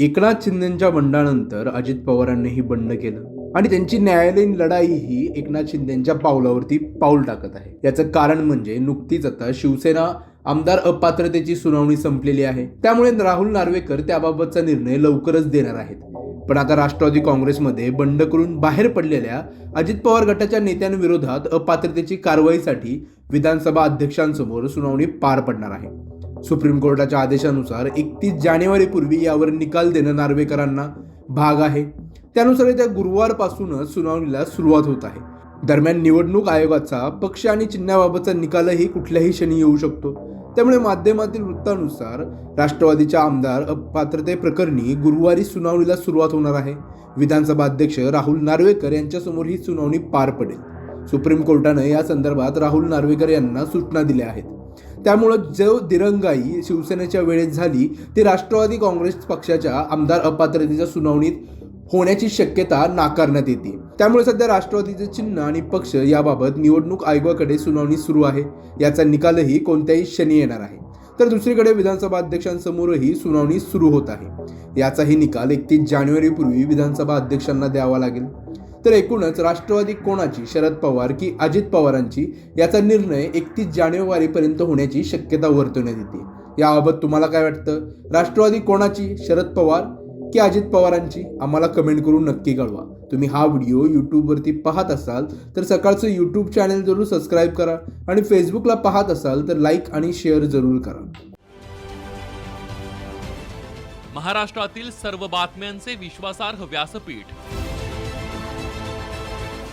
एकनाथ शिंदेच्या बंडानंतर अजित पवारांनीही बंड केलं. आणि त्यांची न्यायालयीन लढाई ही एकनाथ शिंदेच्या पावलावरती पाऊल टाकत आहे. याचं कारण म्हणजे नुकतीच आता शिवसेना आमदार अपात्रतेची सुनावणी संपलेली आहे. त्यामुळे राहुल नार्वेकर त्याबाबतचा निर्णय लवकरच देणार आहेत. पण आता राष्ट्रवादी काँग्रेसमध्ये बंड करून बाहेर पडलेल्या अजित पवार गटाच्या नेत्यांविरोधात अपात्रतेची कारवाईसाठी विधानसभा अध्यक्षांसमोर सुनावणी पार पडणार आहे. सुप्रीम कोर्टाच्या आदेशानुसार एकतीस जानेवारीपूर्वी यावर निकाल देणं नार्वेकरांना भाग आहे. त्यानुसार येत्या गुरुवारपासूनच सुनावणीला सुरुवात होत आहे. दरम्यान निवडणूक आयोगाचा पक्ष आणि चिन्हाबाबतचा निकालही कुठल्याही क्षणी येऊ शकतो. त्यामुळे माध्यमातील वृत्तानुसार राष्ट्रवादीच्या आमदार अपात्रते प्रकरणी गुरुवारी सुनावणीला सुरुवात होणार आहे. विधानसभा अध्यक्ष राहुल नार्वेकर यांच्यासमोर ही सुनावणी पार पडेल. सुप्रीम कोर्टानं या संदर्भात राहुल नार्वेकर यांना सूचना दिल्या आहेत. त्यामुळं जो दिरंगाई शिवसेनेच्या वेळेत झाली ती राष्ट्रवादी काँग्रेस पक्षाच्या आमदार अपात्रतेच्या सुनावणीत होण्याची शक्यता नाकारण्यात येते. त्यामुळे सध्या राष्ट्रवादीचे चिन्ह आणि पक्ष याबाबत निवडणूक आयोगाकडे सुनावणी सुरू आहे. याचा निकालही कोणत्याही क्षणी येणार आहे. तर दुसरीकडे विधानसभा अध्यक्षांसमोरही सुनावणी सुरू होत आहे. याचाही निकाल एकतीस जानेवारीपूर्वी विधानसभा अध्यक्षांना द्यावा लागेल. तर एकूणच राष्ट्रवादी कोणाची? शरद पवार की अजित पवारांची? याचा निर्णय एकतीस जानेवारीपर्यंत होण्याची शक्यता वर्तवण्यात येते. याबाबत तुम्हाला काय वाटतं? राष्ट्रवादी कोणाची? शरद पवार की अजित पवारांची? आम्हाला कमेंट करून नक्की कळवा. तुम्ही हा व्हिडिओ यूट्यूबवरती पाहत असाल तर सकाळचं यूट्यूब चॅनल जरूर सबस्क्राईब करा आणि फेसबुकला पाहत असाल तर लाईक आणि शेअर जरूर करा. महाराष्ट्रातील सर्व बातम्यांचे विश्वासार्ह व्यासपीठ